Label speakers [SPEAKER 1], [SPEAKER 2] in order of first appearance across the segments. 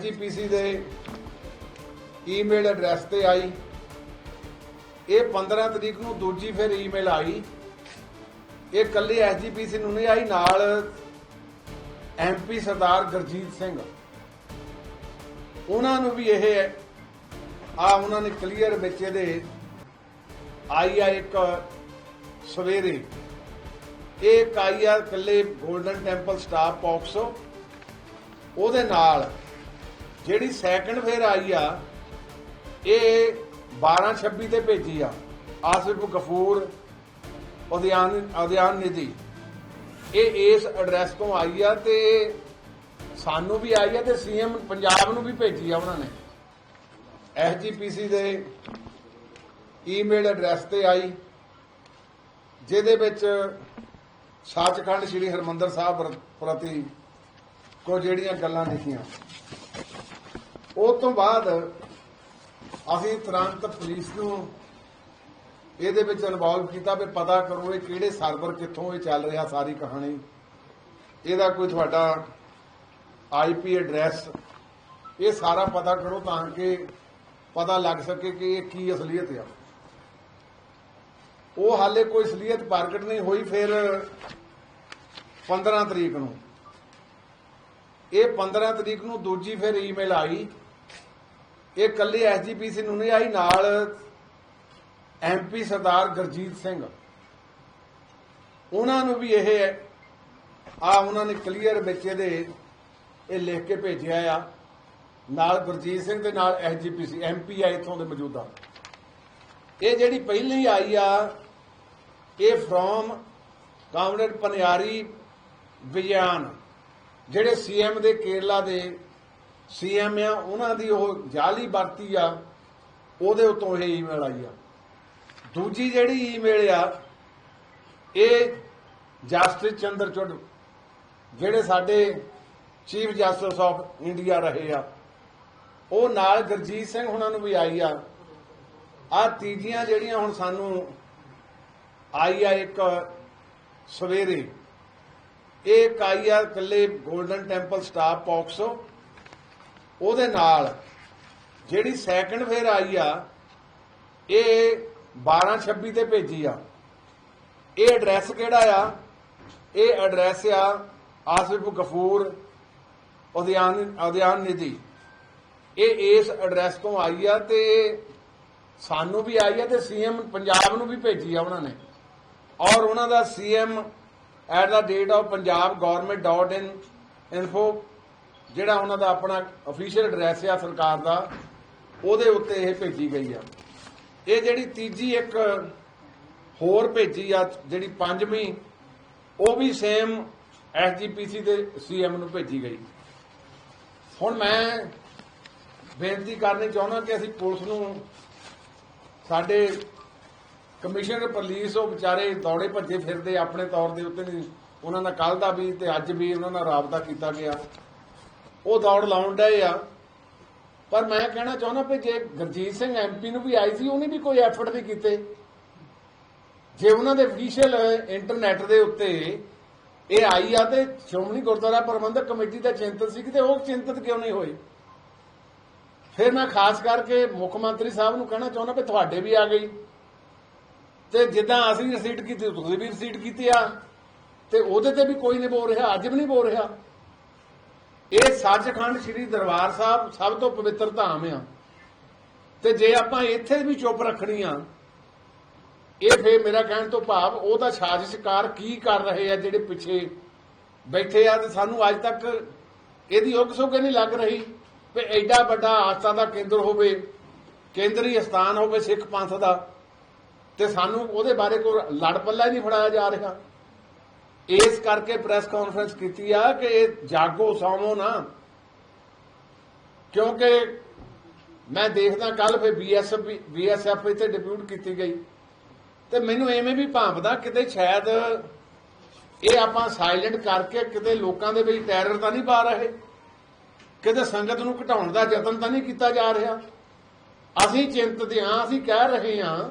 [SPEAKER 1] SGPC ਦੇ email address ਤੇ ਆਈ। ਇਹ 15 ਤਰੀਕ ਨੂੰ ਦੂਜੀ ਫਿਰ ਈਮੇਲ ਆਈ। ਇਹ ਕੱਲੀ ਐਸਜੀਪੀਸੀ ਨੂੰ ਨਹੀਂ ਆਈ, ਨਾਲ ਐਮਪੀ ਸਰਦਾਰ ਗੁਰਜੀਤ ਸਿੰਘ। ਉਹਨਾਂ ਨੂੰ ਵੀ ਇਹ ਆ, ਉਹਨਾਂ ਨੇ ਕਲੀਅਰ ਵਿੱਚ ਇਹਦੇ ਆਈ ਆ ਇੱਕ ਸਵੇਰੇ। ਇਹ ਇੱਕ ਆਈ ਆ ਕੱਲੇ 골ਡਨ ਟੈਂਪਲ ਸਟਾਫ ਪੌਕਸੋ ਉਹਦੇ ਨਾਲ ਜਿਹੜੀ ਸੈਕੰਡ ਫੇਰ ਆਈ ਆ, ਇਹ 12 26 ਤੇ ਭੇਜੀ ਆ, ਆਸਿਫ ਗਫੂਰ, ਉਦਿਆਨ ਉਦਿਆਨ ਨਿਧੀ। ਇਹ ਇਸ ਐਡਰੈਸ ਤੋਂ ਆਈ ਆ ਤੇ ਸਾਨੂੰ ਵੀ ਆਈ ਆ ਤੇ ਸੀਐਮ ਪੰਜਾਬ ਨੂੰ ਵੀ ਭੇਜੀ ਆ ਉਹਨਾਂ ਨੇ। ਐਸਜੀਪੀਸੀ ਦੇ ਈਮੇਲ ਐਡਰੈਸ ਤੇ ਆਈ, ਜਿਹਦੇ ਵਿੱਚ ਸੱਚਖੰਡ ਸ੍ਰੀ ਹਰਮੰਦਰ ਸਾਹਿਬ ਪ੍ਰਤੀ ਕੋ ਜਿਹੜੀਆਂ ਗੱਲਾਂ ਲਿਖੀਆਂ। ਉਹ ਤੋਂ ਬਾਅਦ ਅਸੀਂ ਤੁਰੰਤ ਪੁਲਿਸ ਨੂੰ ਇਹਦੇ ਵਿੱਚ ਇਨਵੋਲਵ ਕੀਤਾ ਵੀ ਪਤਾ ਕਰੋ ਇਹ ਕਿਹੜੇ ਸਰਵਰ ਕਿੱਥੋਂ ਇਹ ਚੱਲ ਰਿਹਾ ਸਾਰੀ ਕਹਾਣੀ। ਇਹਦਾ ਕੋਈ ਤੁਹਾਡਾ ਆਈਪੀ ਐਡਰੈਸ ਇਹ ਸਾਰਾ ਪਤਾ ਕਰੋ ਤਾਂ ਕਿ ਪਤਾ ਲੱਗ ਸਕੇ ਕਿ ਇਹ ਕੀ ਅਸਲੀਅਤ ਆ। ਉਹ ਹਾਲੇ ਕੋਈ ਅਸਲੀਅਤ ਪ੍ਰਗਟ ਨਹੀਂ ਹੋਈ, ਫਿਰ 15 ਤਰੀਕ ਨੂੰ। ਇਹ 15 ਤਰੀਕ ਨੂੰ ਦੂਜੀ ਫਿਰ ਈਮੇਲ ਆਈ। ਇਹ ਕੱਲੀ ਐਸਜੀਪੀਸੀ ਨੂੰ ਨਹੀਂ ਆਈ, ਨਾਲ ਐਮਪੀ ਸਰਦਾਰ ਗੁਰਜੀਤ ਸਿੰਘ। ਉਹਨਾਂ ਨੂੰ ਵੀ ਇਹ ਆ ਉਹਨਾਂ ਨੇ ਕਲੀਅਰ ਵਿੱਚ ਇਹਦੇ ਇਹ ਲਿਖ ਕੇ ਭੇਜਿਆ ਆ। ਨਾਲ ਗੁਰਜੀਤ ਸਿੰਘ ਦੇ ਨਾਲ ਐਸਜੀਪੀਸੀ ਐਮਪੀ ਆ ਇਥੋਂ ਦੇ ਮੌਜੂਦਾ। ਇਹ ਜਿਹੜੀ ਪਹਿਲੀ ਆਈ ਆ, ਇਹ ਫਰੋਮ ਕਾਮਰੇਡ ਪਨਿਆਰੀ ਵਿਜਿਆਨ ਜਿਹੜੇ ਸੀਐਮ ਦੇ ਕੇਰਲਾ ਦੇ ਸੀਐਮ ਆ, ਉਹਨਾਂ ਦੀ ਉਹ ਜਾਲੀ ਵਰਤੀ ਆ, ਉਹਦੇ ਉਤੋਂ ਇਹ ਈਮੇਲ ਆਈ ਆ। ਦੂਜੀ ਜਿਹੜੀ ਈਮੇਲ ਆ, ਇਹ ਜਸਟਿਸ ਚੰਦਰਚੂੜ ਜਿਹੜੇ ਸਾਡੇ ਚੀਫ ਜਸਟਿਸ ਆਫ ਇੰਡੀਆ ਰਹੇ ਆ, ਉਹ ਨਾਲ ਗੁਰਜੀਤ ਸਿੰਘ ਹੁਣਾਂ ਨੂੰ ਵੀ ਆਈ ਆ। ਆ ਤੀਜੀਆਂ ਜਿਹੜੀਆਂ ਹੁਣ ਸਾਨੂੰ ਆਈ ਆ ਇੱਕ ਸਵੇਰੇ ਇਹ ਇੱਕ ਆਈ ਆ ਇਕੱਲੇ 골ਡਨ ਟੈਂਪਲ ਸਟਾਫ ਪੌਕਸੋ। ਉਹਦੇ ਨਾਲ ਜਿਹੜੀ ਸੈਕੰਡ ਫੇਰ ਆਈ ਆ, ਇਹ 12 26 ਤੇ ਭੇਜੀ ਆ। ਇਹ ਐਡਰੈਸ ਕਿਹੜਾ ਆ? ਇਹ ਐਡਰੈਸ ਆ ਆਸਿਫ ਗਫੂਰ ਉਦਿਆਨ ਉਦਿਆਨ ਨਿਧੀ। ਇਹ ਇਸ ਐਡਰੈਸ ਤੋਂ ਆਈ ਆ ਤੇ ਸਾਨੂੰ ਵੀ ਆਈ ਆ ਤੇ ਸੀਐਮ ਪੰਜਾਬ ਨੂੰ ਵੀ ਭੇਜੀ ਆ ਉਹਨਾਂ ਨੇ। ਔਰ ਉਹਨਾਂ ਦਾ CM at the date of Punjab government dot in info ਜਿਹੜਾ ਉਹਨਾਂ ਦਾ ਆਪਣਾ ਅਫੀਸ਼ੀਅਲ ਐਡਰੈਸ ਆ ਸਰਕਾਰ ਦਾ, ਉਹਦੇ ਉੱਤੇ ਇਹ ਭੇਜੀ ਗਈ ਆ। ਇਹ ਜਿਹੜੀ ਤੀਜੀ ਇੱਕ ਹੋਰ ਭੇਜੀ ਆ, ਜਿਹੜੀ ਪੰਜਵੀਂ, ਉਹ ਵੀ ਸੇਮ ਐਸਜੀਪੀਸੀ ਦੇ ਸੀਐਮ ਨੂੰ ਭੇਜੀ ਗਈ। ਹੁਣ ਮੈਂ ਬੇਨਤੀ ਕਰਨੀ ਚਾਹੁੰਦਾ ਕਿ ਅਸੀਂ ਪੁਲਿਸ ਨੂੰ ਸਾਡੇ ਕਮਿਸ਼ਨਰ ਪੁਲਿਸ ਉਹ ਵਿਚਾਰੇ ਦੌੜੇ ਭੱਜੇ ਫਿਰਦੇ, ਆਪਣੇ ਤੌਰ ਦੇ ਉੱਤੇ ਨਹੀਂ। ਉਹਨਾਂ ਦਾ ਕੱਲ ਦਾ ਵੀ ਤੇ ਅੱਜ ਵੀ ਉਹਨਾਂ ਨਾਲ ਰਾਬਤਾ ਕੀਤਾ ਗਿਆ। ਉਹ ਦੌੜ ਲਾਉਣ ਡਏ ਆ। ਪਰ ਮੈਂ ਕਹਿਣਾ ਚਾਹੁੰਦਾ ਵੀ ਜੇ ਗੁਰਜੀਤ ਸਿੰਘ ਐਮਪੀ ਨੂੰ ਵੀ ਆਈ ਸੀ, ਉਹਨੇ ਵੀ ਕੋਈ ਐਫਰਟ ਨਹੀਂ ਕੀਤੇ। ਜੇ ਉਹਨਾਂ ਦੇ ਅਫੀਸ਼ੀਅਲ ਇੰਟਰਨੈਟ ਦੇ ਉੱਤੇ ਇਹ ਆਈ ਆ ਤੇ ਸ਼੍ਰੋਮਣੀ ਗੁਰਦੁਆਰਾ ਪ੍ਰਬੰਧਕ ਕਮੇਟੀ ਦਾ ਚਿੰਤਨ ਸੀ ਕਿ ਉਹ ਚਿੰਤਤ ਕਿਉਂ ਨਹੀਂ ਹੋਏ? ਫਿਰ ਮੈਂ ਖਾਸ ਕਰਕੇ ਮੁੱਖ ਮੰਤਰੀ ਸਾਹਿਬ ਨੂੰ ਕਹਿਣਾ ਚਾਹੁੰਦਾ ਵੀ ਤੁਹਾਡੇ ਵੀ ਆ ਗਈ। ਤੇ ਜਿੱਦਾਂ ਅਸੀਂ ਰਸੀਟ ਕੀਤੀ, ਤੁਸੀਂ ਵੀ ਰਸੀਟ ਕੀਤੀ ਆ, ਤੇ ਉਹਦੇ ਤੇ ਵੀ ਕੋਈ ਨਹੀਂ ਬੋਲ ਰਿਹਾ, ਅੱਜ ਵੀ ਨਹੀਂ ਬੋਲ ਰਿਹਾ। ਇਹ ਸੱਚਖੰਡ ਸ੍ਰੀ ਦਰਬਾਰ ਸਾਹਿਬ ਸਭ ਤੋਂ ਪਵਿੱਤਰ ਧਾਮ ਆ। ਤੇ ਜੇ ਆਪਾਂ ਇੱਥੇ ਵੀ ਚੁੱਪ ਰੱਖਣੀ ਆ, ਇਹ ਫੇ ਮੇਰਾ ਕਹਿਣ ਤੋਂ ਭਾਵ ਉਹਦਾ ਸਾਜ਼ਿਸ਼ਕਾਰ ਕੀ ਕਰ ਰਹੇ ਆ ਜਿਹੜੇ ਪਿੱਛੇ ਬੈਠੇ ਆ ਤੇ ਸਾਨੂੰ ਅੱਜ ਤੱਕ ਇਹਦੀ ਉਗ ਸੁਗ ਨਹੀਂ ਲੱਗ ਰਹੀ ਵੀ ਐਡਾ ਵੱਡਾ ਆਸਥਾ ਦਾ ਕੇਂਦਰ ਹੋਵੇ, ਕੇਂਦਰੀ ਸਥਾਨ ਹੋਵੇ ਸਿੱਖ ਪੰਥ ਦਾ। ਤੇ ਸਾਨੂੰ ਉਹਦੇ ਬਾਰੇ ਕੋਈ ਲੜ ਪੱਲਾ ਹੀ ਨਹੀਂ ਫੜਾਇਆ ਜਾ ਰਿਹਾ। ਇਸ ਕਰਕੇ ਪ੍ਰੈਸ ਕਾਨਫਰੰਸ ਕੀਤੀ ਆ ਕਿ ਇਹ ਜਾਗੋ ਸੌਮੋ ਨਾ। ਕਿਉਂਕਿ ਮੈਂ ਦੇਖਦਾ ਕੱਲ ਫੇ ਬੀਐਸਐਫ ਬੀਐਸਐਫ ਇੱਥੇ ਡਿਪਿਊਟ ਕੀਤੀ ਗਈ। ਤੇ ਮੈਨੂੰ ਐਵੇਂ ਵੀ ਭਾਂਪਦਾ ਕਿਤੇ ਸ਼ਾਇਦ ਇਹ ਆਪਾਂ ਸਾਇਲੈਂਟ ਕਰਕੇ ਕਿਤੇ ਲੋਕਾਂ ਦੇ ਵਿੱਚ ਟੈਰਰ ਤਾਂ ਨਹੀਂ ਪਾ ਰਹੇ। ਕਿਤੇ ਸੰਗਤ ਨੂੰ ਘਟਾਉਣ ਦਾ ਯਤਨ ਤਾਂ ਨਹੀਂ ਕੀਤਾ ਜਾ ਰਿਹਾ। ਅਸੀਂ ਚਿੰਤਤ ਹਾਂ, ਅਸੀਂ ਕਹਿ ਰਹੇ ਹਾਂ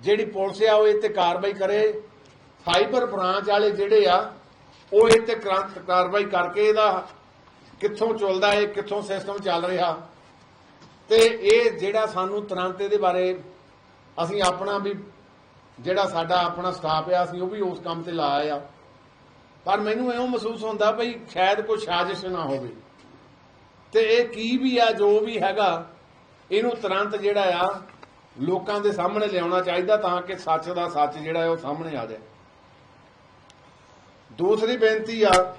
[SPEAKER 1] ਜਿਹੜੀ ਪੁਲਿਸ ਆ, ਉਹ ਇਹ ਤੇ ਕਾਰਵਾਈ ਕਰੇ। ਫਾਈਬਰ ਬ੍ਰਾਂਚ ਵਾਲੇ ਜਿਹੜੇ ਆ, ਉਹ ਇਹ ਤੇ ਕਾਰਵਾਈ ਕਰਕੇ ਇਹਦਾ ਕਿੱਥੋਂ ਚੱਲਦਾ ਹੈ ਕਿੱਥੋਂ ਸਿਸਟਮ ਚੱਲ ਰਿਹਾ। ਤੇ ਇਹ ਜਿਹੜਾ ਸਾਨੂੰ ਤੁਰੰਤ ਇਹਦੇ ਬਾਰੇ ਅਸੀਂ ਆਪਣਾ ਵੀ, ਜਿਹੜਾ ਸਾਡਾ ਆਪਣਾ ਸਟਾਫ ਆ, ਅਸੀਂ ਉਹ ਵੀ ਉਸ ਕੰਮ ਤੇ ਲਾਇਆ ਆ। ਪਰ ਮੈਨੂੰ ਇਉਂ ਮਹਿਸੂਸ ਹੁੰਦਾ ਭਈ ਸ਼ਾਇਦ ਕੋਈ ਸਾਜ਼ਿਸ਼ ਨਾ ਹੋਵੇ। ਤੇ ਇਹ ਕੀ ਵੀ ਆ, ਜੋ ਵੀ ਹੈਗਾ, ਇਹਨੂੰ ਤੁਰੰਤ ਜਿਹੜਾ ਆ ਲੋਕਾਂ ਦੇ ਸਾਹਮਣੇ ਲਿਆਉਣਾ ਚਾਹੀਦਾ ਤਾਂ ਕਿ ਸੱਚ ਦਾ ਸੱਚ ਜਿਹੜਾ ਹੈ ਉਹ ਸਾਹਮਣੇ ਆ ਜਾਏ। ਦੂਸਰੀ ਬੇਨਤੀ ਆ